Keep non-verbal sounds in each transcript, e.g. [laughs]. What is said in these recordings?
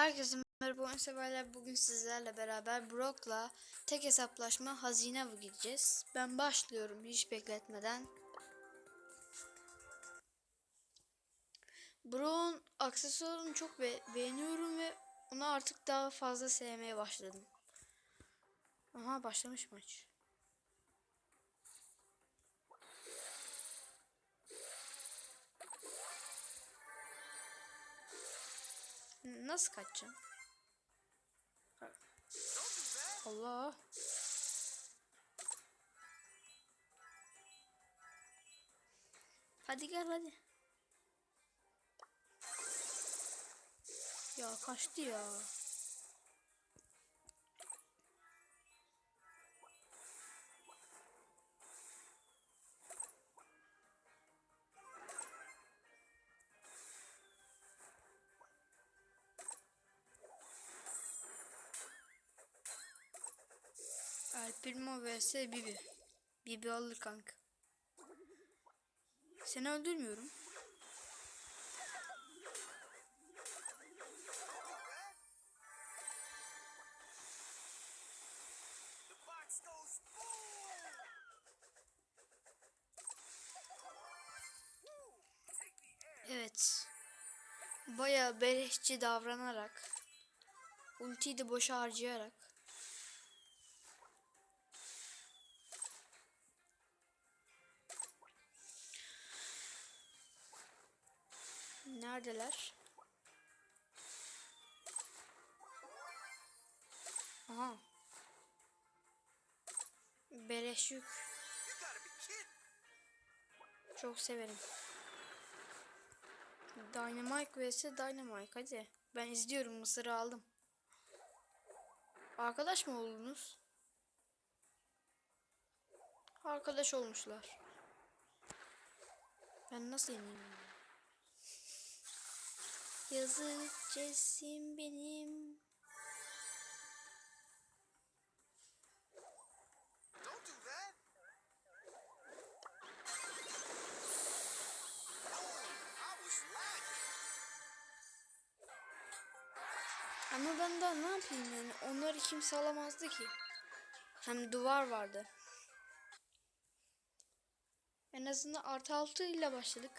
Herkese merhaba oyun severler. Bugün sizlerle beraber Brock'la tek hesaplaşma hazine avı gideceğiz. Ben başlıyorum hiç bekletmeden. Brock'un aksesuarını çok be- beğeniyorum ve onu artık daha fazla sevmeye başladım. Aha başlamış maç. Nasıl kaçacağım? Allah. Hadi gel hadi. Ya kaçtı ya. Primo vs Bibi. Bibi alır kanka. Seni öldürmüyorum. Evet. Baya beleşçi davranarak. Ultiyi de boşa harcayarak. Neredeler? Aha. Beleş yük. Çok severim. Dynamite vs Dynamite hadi. Ben izliyorum mısırı aldım. Arkadaş mı oldunuz? Arkadaş olmuşlar. Ben nasıl yeneyim? Yazık cesim benim. Ama ben daha ne yapayım yani? Onları kimse alamazdı ki. Hem duvar vardı. En azından artı altı ile başladık.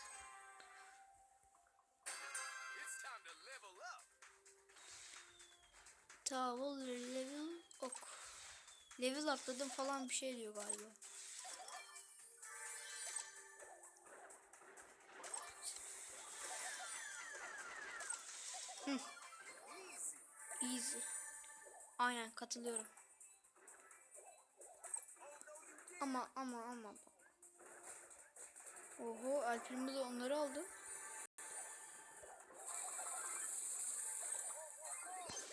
Tavul level ok. Level atladım falan bir şey diyor galiba. Easy. Aynen katılıyorum. Ama ama ama. Oho de onları aldı.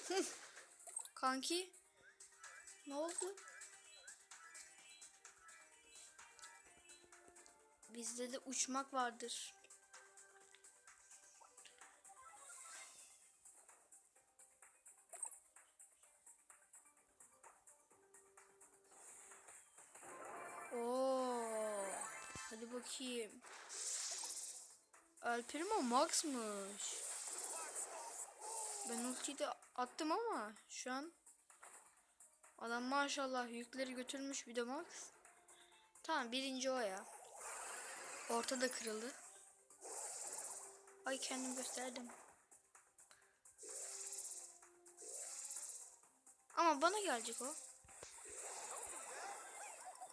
Hı. Kanki ne oldu? Bizde de uçmak vardır. Oo. Hadi bakayım. El Primo Max'mış. Ben ultiyi de attım ama şu an adam maşallah yükleri götürmüş bir de Max. Tamam birinci o ya. Orta da kırıldı. Ay kendim gösterdim. Ama bana gelecek o.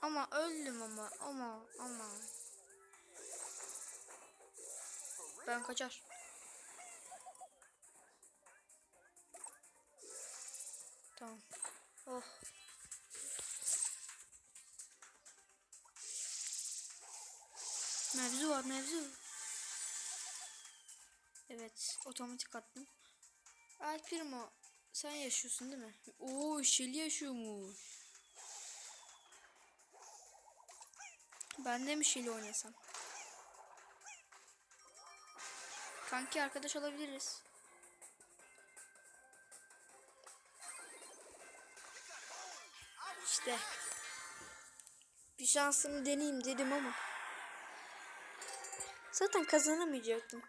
Ama öldüm ama ama ama. Ben kaçar. Tamam. Oh. Mevzu var mevzu. Evet otomatik attım. El Primo sen yaşıyorsun değil mi? Oo Shelly yaşıyormuş. Ben de mi Shelly oynasam? Kanki arkadaş olabiliriz. İşte. Bir şansımı deneyeyim dedim ama. Zaten kazanamayacaktım.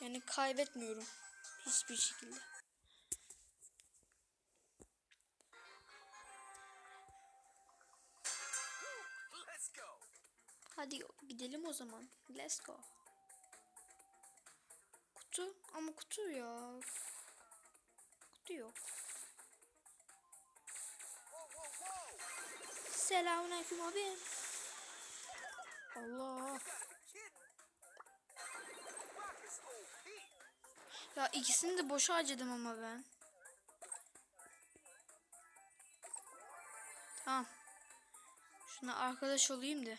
Yani kaybetmiyorum. Hiçbir şekilde. Hadi gidelim o zaman. Let's go. Kutu ama kutu ya. Kutu yok. Selamünaleyküm abi. Allah. Ya ikisini de boşa harcadım ama ben. Tamam. Şuna arkadaş olayım da.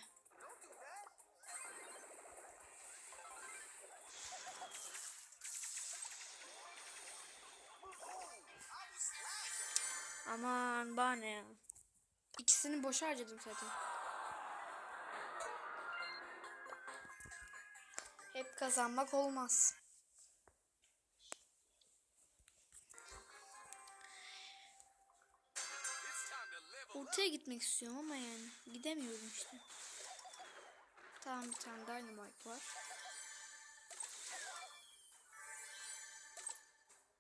Aman bana ya. İkisini boşa harcadım zaten. Hep kazanmak olmaz. Ortaya gitmek istiyorum ama yani gidemiyorum işte. Tamam bir tane dynamite var.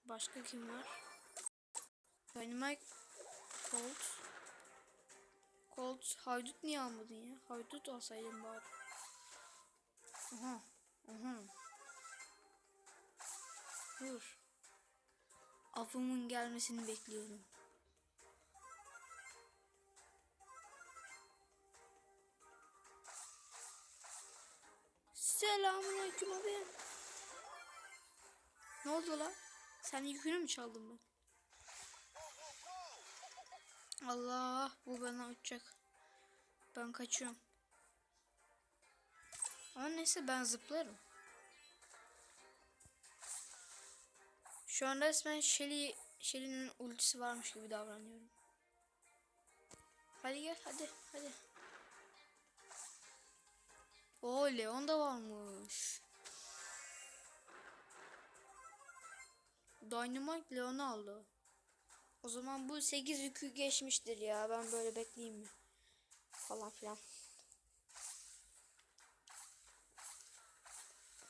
Başka kim var? Dynamite Colt. Colt haydut niye almadın ya? Haydut alsaydın bari. Aha. Aha. Dur. Afımın gelmesini bekliyorum. Selamünaleyküm abi. Ne oldu lan? Sen yükünü mü çaldım ben? Allah bu bana uçacak. Ben kaçıyorum. Ama neyse ben zıplarım. Şu an resmen Shelly Shelly'nin ultisi varmış gibi davranıyorum. Hadi gel hadi hadi. Oo Leon da varmış. Dynamite Leon'u aldı. O zaman bu 8 yükü geçmiştir ya. Ben böyle bekleyeyim mi? Falan filan.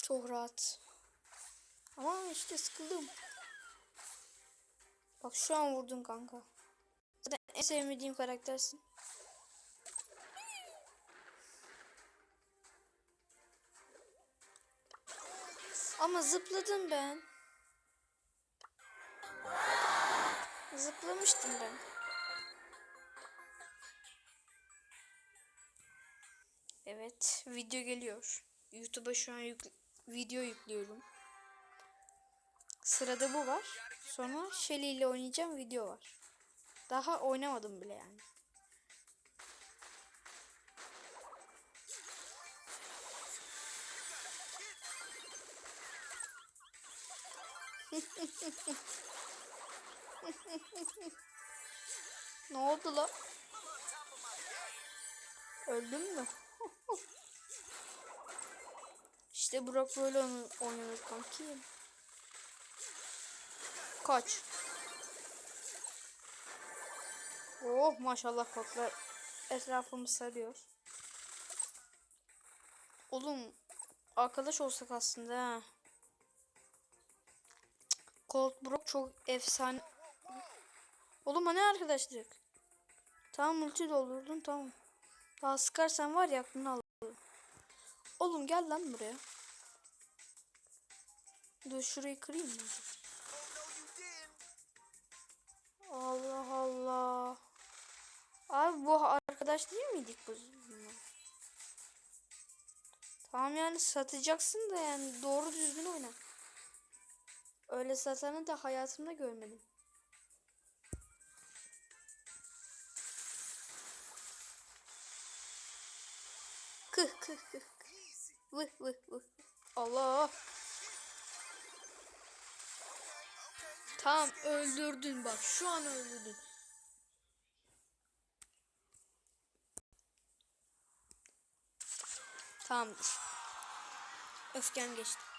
Çok rahat. Ama işte sıkıldım. Bak şu an vurdun kanka. Zaten en sevmediğim karaktersin. Ama zıpladım ben. Zıplamıştım ben. Evet, video geliyor. YouTube'a şu an yük- video yüklüyorum. Sırada bu var. Sonra Shelly ile oynayacağım video var. Daha oynamadım bile yani. [laughs] Ne oldu lan? Öldün mü? [laughs] işte Brock böyle oynanır kanki. Kaç. Oh maşallah koklar etrafımı sarıyor. Oğlum arkadaş olsak aslında ha. Colt Brock çok efsane. Oğlum hani arkadaşlık? Tamam multi doldurdun tamam. Daha sıkarsan var ya aklını alırım. Oğlum gel lan buraya. Dur şurayı kırayım mı? Allah Allah. Abi bu arkadaş değil miydik bu? Tamam yani satacaksın da yani doğru düzgün oyna. Öyle satanı da hayatımda görmedim. Vıh vıh vıh. Allah. Tamam öldürdün bak şu an öldürdün. Tamamdır. Öfkem geçti.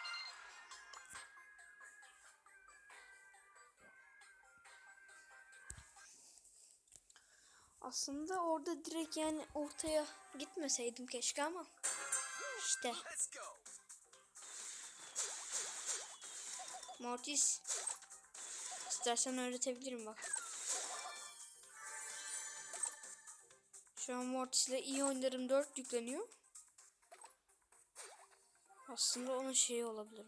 Aslında orada direkt yani ortaya gitmeseydim keşke ama işte. Mortis. İstersen öğretebilirim bak. Şu an Mortis'le iyi oynarım 4 yükleniyor. Aslında onun şeyi olabilir.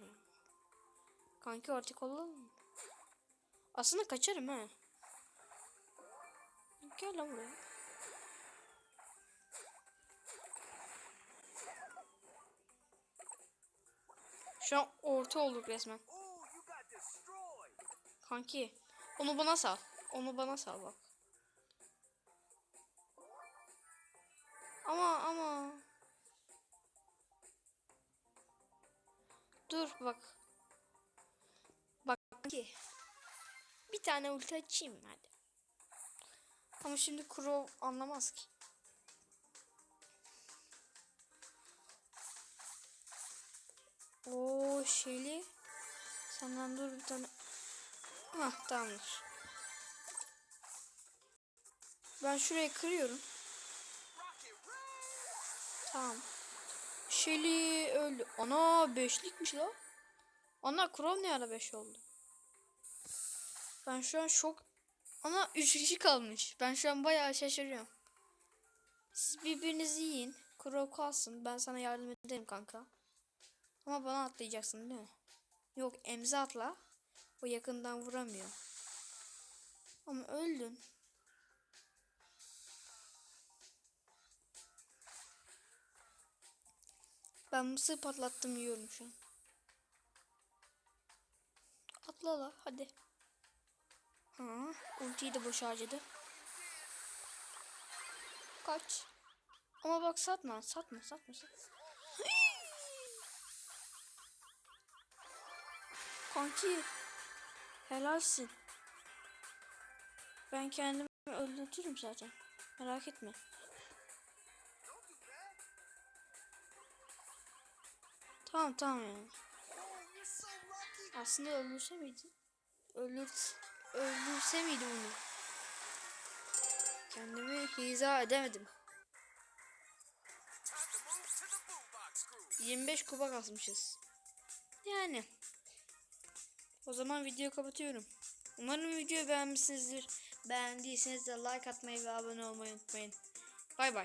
Kanki artık olalım mı? Aslında kaçarım ha. Gel lan buraya. Şu an orta olduk resmen. Kanki onu bana sal. Onu bana sal bak. Ama ama. Dur bak. Bak kanki. Bir tane ulti açayım hadi. Ama şimdi Crow anlamaz ki. Oo Shelly. Senden dur bir tane. Hah tamamdır. Ben şurayı kırıyorum. Tamam. Shelly öldü. Ana beşlikmiş la. Ana Crow ne ara beş oldu? Ben şu an şok. Ana üç kişi kalmış. Ben şu an bayağı şaşırıyorum. Siz birbirinizi yiyin. Crow kalsın. Ben sana yardım ederim kanka. Ama bana atlayacaksın değil mi? Yok emzi atla. O yakından vuramıyor. Ama öldün. Ben mısır patlattım yiyorum şu an. Atla la hadi. Ha, ultiyi de boş harcadı. Kaç. Ama bak satma, satma, satma, satma. Kanki. Helalsin. Ben kendimi öldürtürüm zaten. Merak etme. Tamam tamam yani. Aslında öldürse miydi? Öldür, öldürse miydi bunu? Kendimi hiza edemedim. Time to move to the boombox groove. 25 kupa kasmışız. Yani. O zaman videoyu kapatıyorum. Umarım videoyu beğenmişsinizdir. Beğendiyseniz de like atmayı ve abone olmayı unutmayın. Bay bay.